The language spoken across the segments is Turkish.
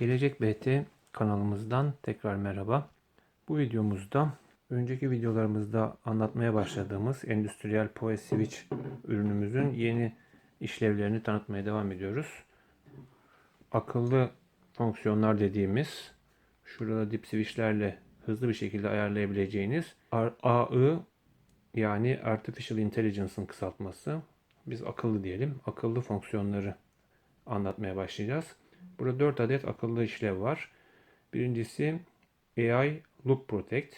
Gelecek BT kanalımızdan tekrar merhaba. Bu videomuzda önceki videolarımızda anlatmaya başladığımız endüstriyel PoE Switch ürünümüzün yeni işlevlerini tanıtmaya devam ediyoruz. Akıllı fonksiyonlar dediğimiz şurada dip switchlerle hızlı bir şekilde ayarlayabileceğiniz AI yani Artificial Intelligence'ın kısaltması. Biz akıllı diyelim. Akıllı fonksiyonları anlatmaya başlayacağız. Burada 4 adet akıllı işlev var. Birincisi AI Loop Protect.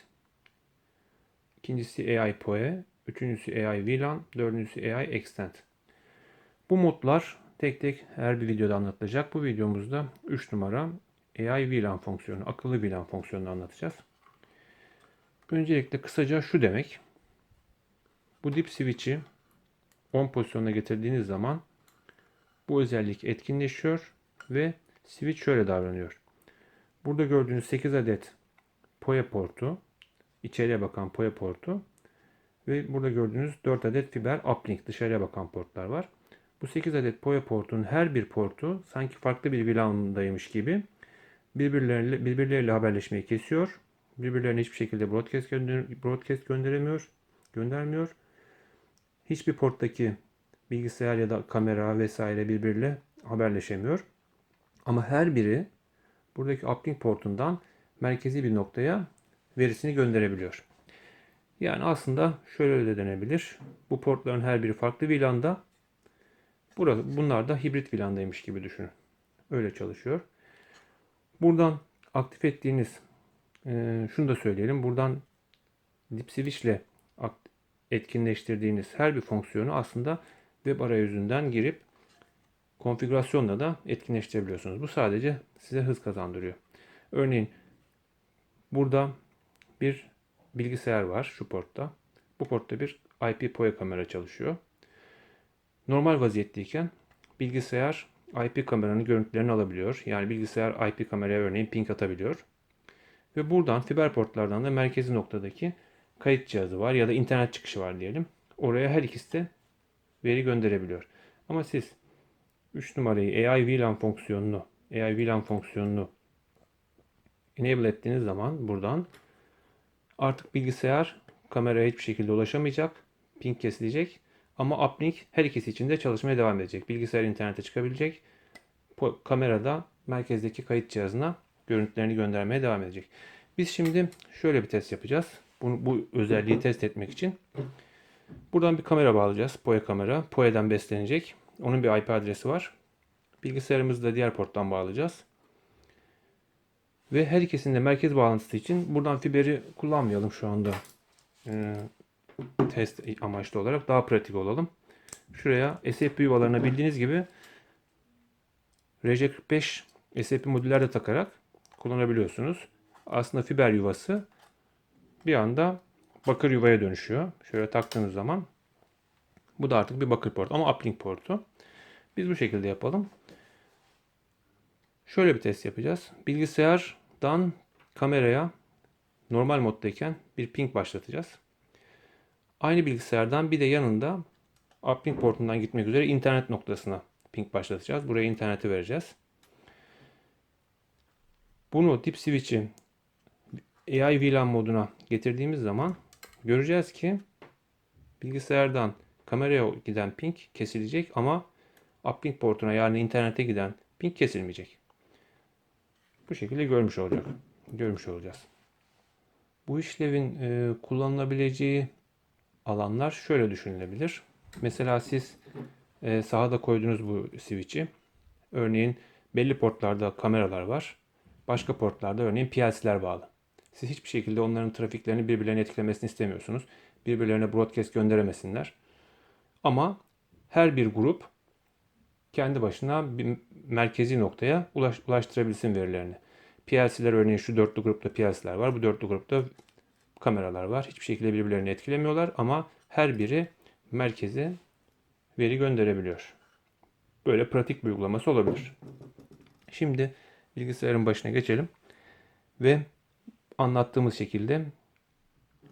İkincisi AI PoE. Üçüncüsü AI VLAN. Dördüncüsü AI Extend. Bu modlar tek tek her bir videoda anlatılacak. Bu videomuzda 3 numara AI VLAN fonksiyonu, akıllı VLAN fonksiyonunu anlatacağız. Öncelikle kısaca şu demek. Bu dip switch'i on pozisyonuna getirdiğiniz zaman bu özellik etkinleşiyor ve switch şöyle davranıyor. Burada gördüğünüz 8 adet PoE portu, içeriye bakan PoE portu ve burada gördüğünüz 4 adet fiber uplink dışarıya bakan portlar var. Bu 8 adet PoE portun her bir portu sanki farklı bir VLAN'daymış gibi birbirleriyle, birbirleriyle haberleşmeyi kesiyor. Birbirlerine hiçbir şekilde broadcast, gönder broadcast gönderemiyor, göndermiyor. Hiçbir porttaki bilgisayar ya da kamera vesaire birbiriyle haberleşemiyor. Ama her biri buradaki uplink portundan merkezi bir noktaya verisini gönderebiliyor. Yani aslında şöyle de denebilir. Bu portların her biri farklı VLAN'da. Burada, bunlar da hibrit VLAN'daymış gibi düşünün. Öyle çalışıyor. Buradan aktif ettiğiniz e, şunu da söyleyelim. Buradan dip switch ile etkinleştirdiğiniz her bir fonksiyonu aslında web arayüzünden girip konfigürasyonla da etkinleştirebiliyorsunuz. Bu sadece size hız kazandırıyor. Örneğin burada bir bilgisayar var şu portta. Bu portta bir IP PoE kamera çalışıyor. Normal vaziyetteyken bilgisayar IP kameranın görüntülerini alabiliyor. Yani bilgisayar IP kameraya örneğin ping atabiliyor. Ve buradan fiber portlardan da merkezi noktadaki kayıt cihazı var ya da internet çıkışı var diyelim. Oraya her ikisi de veri gönderebiliyor. Ama siz 3 numarayı AI VLAN fonksiyonunu AI VLAN fonksiyonunu enable ettiğiniz zaman buradan artık bilgisayar kameraya hiçbir şekilde ulaşamayacak. Ping kesilecek. Ama uplink her ikisi için de çalışmaya devam edecek. Bilgisayar internete çıkabilecek. Kamerada merkezdeki kayıt cihazına görüntülerini göndermeye devam edecek. Biz şimdi şöyle bir test yapacağız. Bunu, bu özelliği test etmek için. Buradan bir kamera bağlayacağız. PoE kamera. PoE'den beslenecek. Onun bir IP adresi var. Bilgisayarımızı da diğer porttan bağlayacağız. Ve her ikisinde merkez bağlantısı için buradan fiberi kullanmayalım şu anda. Ee, test amaçlı olarak daha pratik olalım. Şuraya SAP yuvalarına bildiğiniz gibi RJ45 SAP modüller de takarak kullanabiliyorsunuz. Aslında fiber yuvası bir anda bakır yuvaya dönüşüyor. Şöyle taktığınız zaman bu da artık bir bakır port ama uplink portu. Biz bu şekilde yapalım. Şöyle bir test yapacağız. Bilgisayardan kameraya normal moddayken bir ping başlatacağız. Aynı bilgisayardan bir de yanında uplink portundan gitmek üzere internet noktasına ping başlatacağız. Buraya interneti vereceğiz. Bunu dip switch'i AI VLAN moduna getirdiğimiz zaman göreceğiz ki bilgisayardan kameraya giden ping kesilecek ama uplink portuna yani internete giden ping kesilmeyecek. Bu şekilde görmüş olacak. Görmüş olacağız. Bu işlevin e, kullanılabileceği alanlar şöyle düşünülebilir. Mesela siz e, sahada koyduğunuz bu switch'i örneğin belli portlarda kameralar var. Başka portlarda örneğin PLC'ler bağlı. Siz hiçbir şekilde onların trafiklerini birbirlerine etkilemesini istemiyorsunuz. Birbirlerine broadcast gönderemesinler. Ama her bir grup kendi başına bir merkezi noktaya ulaş, ulaştırabilsin verilerini. PLC'ler örneğin şu dörtlü grupta PLC'ler var. Bu dörtlü grupta kameralar var. Hiçbir şekilde birbirlerini etkilemiyorlar ama her biri merkeze veri gönderebiliyor. Böyle pratik bir uygulaması olabilir. Şimdi bilgisayarın başına geçelim ve anlattığımız şekilde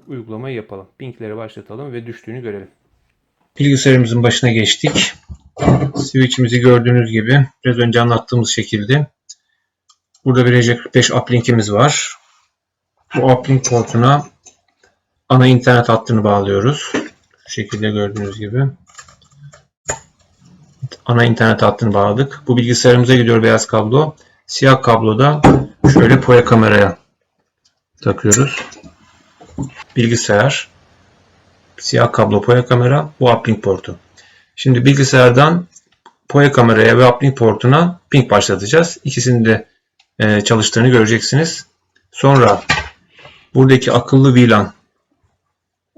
uygulamayı yapalım. Pinkleri başlatalım ve düştüğünü görelim. Bilgisayarımızın başına geçtik. Switch'imizi gördüğünüz gibi biraz önce anlattığımız şekilde Burada verecek 45 uplink'imiz var. Bu uplink portuna ana internet hattını bağlıyoruz. Şu şekilde gördüğünüz gibi. Ana internet hattını bağladık. Bu bilgisayarımıza gidiyor beyaz kablo. Siyah kabloda şöyle poya kameraya takıyoruz. Bilgisayar, siyah kablo poya kamera, bu uplink portu. Şimdi bilgisayardan poya kameraya ve uplink portuna ping başlatacağız. İkisinin de e, çalıştığını göreceksiniz. Sonra buradaki akıllı VLAN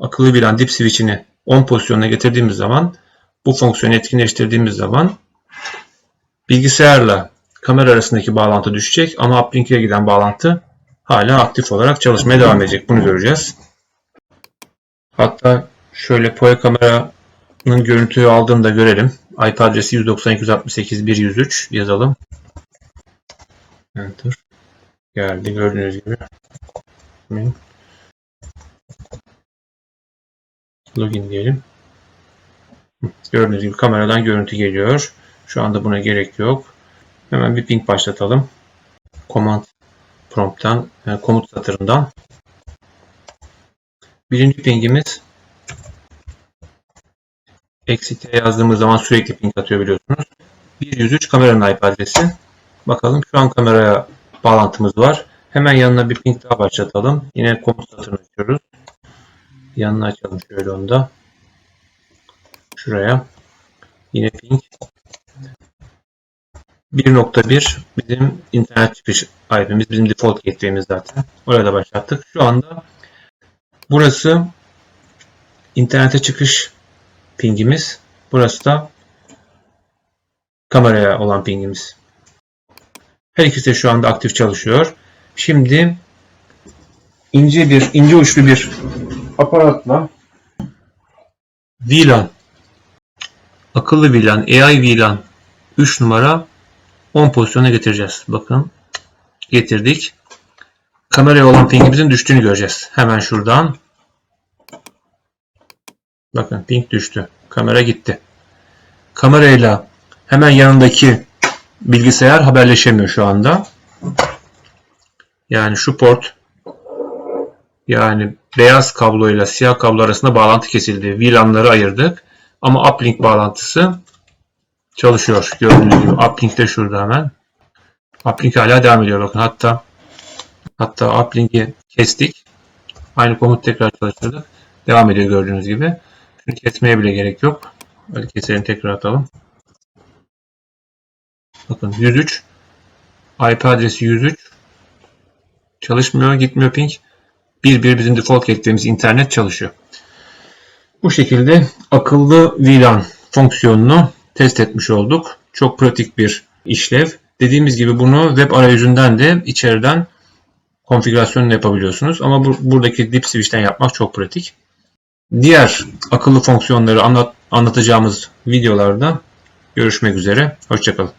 akıllı VLAN dip switch'ini 10 pozisyonuna getirdiğimiz zaman bu fonksiyonu etkinleştirdiğimiz zaman bilgisayarla kamera arasındaki bağlantı düşecek ama uplink'e giden bağlantı hala aktif olarak çalışmaya devam edecek. Bunu göreceğiz. Hatta şöyle poya kameranın görüntüyü aldığını da görelim. IP adresi 192.168.1.103 yazalım. Enter. Geldi gördüğünüz gibi. Login diyelim. Gördüğünüz gibi kameradan görüntü geliyor. Şu anda buna gerek yok. Hemen bir ping başlatalım. Command prompt'tan, yani komut satırından. Birinci pingimiz t yazdığımız zaman sürekli ping atıyor biliyorsunuz. 103 kameranın IP adresi. Bakalım şu an kameraya bağlantımız var. Hemen yanına bir ping daha başlatalım. Yine komut satırını açıyoruz. Yanına açalım şöyle onu. Şuraya. Yine ping. 1.1 bizim internet çıkış IP'miz. Bizim default gateway'imiz zaten. Oraya da başlattık. Şu anda burası internete çıkış pingimiz. Burası da kameraya olan pingimiz. Her ikisi de şu anda aktif çalışıyor. Şimdi ince bir ince uçlu bir aparatla VLAN akıllı VLAN, AI VLAN 3 numara 10 pozisyona getireceğiz. Bakın getirdik. Kameraya olan pingimizin düştüğünü göreceğiz. Hemen şuradan. Bakın ping düştü. Kamera gitti. Kamerayla hemen yanındaki bilgisayar haberleşemiyor şu anda. Yani şu port yani beyaz kablo ile siyah kablo arasında bağlantı kesildi. VLAN'ları ayırdık. Ama uplink bağlantısı çalışıyor. Gördüğünüz gibi uplink de şurada hemen. Uplink hala devam ediyor. Bakın hatta hatta uplink'i kestik. Aynı komut tekrar çalıştırdık. Devam ediyor gördüğünüz gibi. Şunu kesmeye bile gerek yok. Hadi keselim tekrar atalım. Bakın 103 IP adresi 103 çalışmıyor gitmiyor ping. Bir bir bizim default gateway'imiz internet çalışıyor. Bu şekilde akıllı VLAN fonksiyonunu test etmiş olduk. Çok pratik bir işlev. Dediğimiz gibi bunu web arayüzünden de içeriden konfigürasyonunu yapabiliyorsunuz. Ama bu, buradaki dip switch'ten yapmak çok pratik. Diğer akıllı fonksiyonları anlat, anlatacağımız videolarda görüşmek üzere. Hoşçakalın.